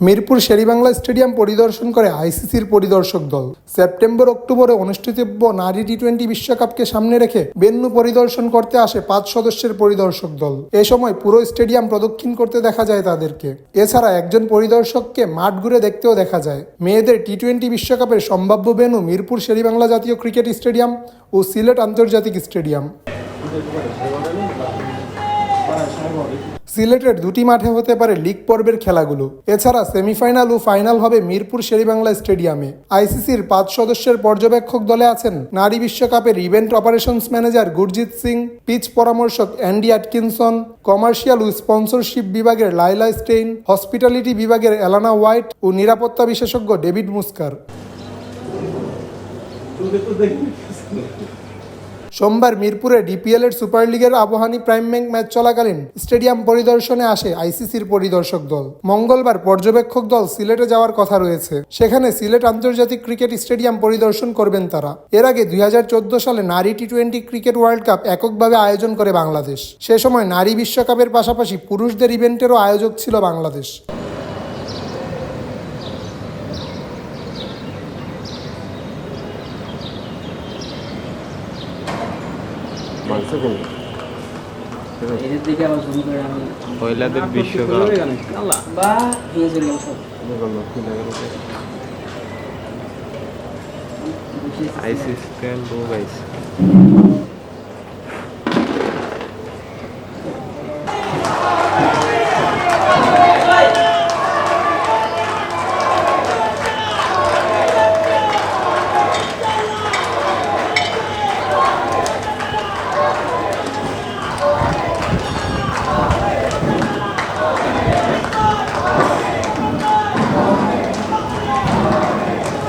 Mirpur Sher-e-Bangla stadium পরিদর্শন করে আইসিসির পরিদর্শক দল। সেপ্টেম্বর, অক্টোবরে অনুষ্ঠিতব্য নারী টি টোয়েন্টি বিশ্বকাপকে সামনে রেখে বেন্নু পরিদর্শন করতে আসে পাঁচ সদস্যের পরিদর্শক দল। এ সময় পুরো স্টেডিয়াম প্রদক্ষিণ করতে দেখা যায় তাদেরকে। এছাড়া একজন পরিদর্শককে মাঠ ঘুরে দেখতেও দেখা যায়। মেয়েদের টি টোয়েন্টি বিশ্বকাপের সম্ভাব্য বেনু মিরপুর শেরিবাংলা জাতীয় ক্রিকেট স্টেডিয়াম ও সিলেট আন্তর্জাতিক স্টেডিয়াম। সিলেটের দুটি মাঠে হতে পারে লিগ পর্বের খেলাগুলো। এছাড়া সেমিফাইনাল ও ফাইনাল হবে মিরপুর শেরিবাংলা স্টেডিয়ামে। আইসিসির পাঁচ সদস্যের পর্যবেক্ষক দলে আছেন নারী বিশ্বকাপের event operations manager Gurjit Singh, pitch পরামর্শক Andy Atkinson commercial ও স্পন্সরশিপ বিভাগের লাইলা স্টেইন, হসপিটালিটি বিভাগের এলানা হোয়াইট ও নিরাপত্তা বিশেষজ্ঞ ডেভিড মুস্কার। সোমবার মিরপুরে ডিপিএল এর সুপার লিগের আবহানী প্রাইম ব্যাংক ম্যাচ চলাকালীন স্টেডিয়াম পরিদর্শনে আসে আইসিসির পরিদর্শক দল। মঙ্গলবার পর্যবেক্ষক দল সিলেটে যাওয়ার কথা রয়েছে। সেখানে সিলেট আন্তর্জাতিক ক্রিকেট স্টেডিয়াম পরিদর্শন করবেন তারা। এর আগে দুই হাজার চোদ্দ সালে নারী T twenty cricket world cup এককভাবে আয়োজন করে বাংলাদেশ। সে সময় নারী বিশ্বকাপের পাশাপাশি পুরুষদের ইভেন্টেরও আয়োজক ছিল বাংলাদেশ। মাংস কোন মহিলাদের বিশ্বকাপ বা ভেঙে গেল সব। ISIS guys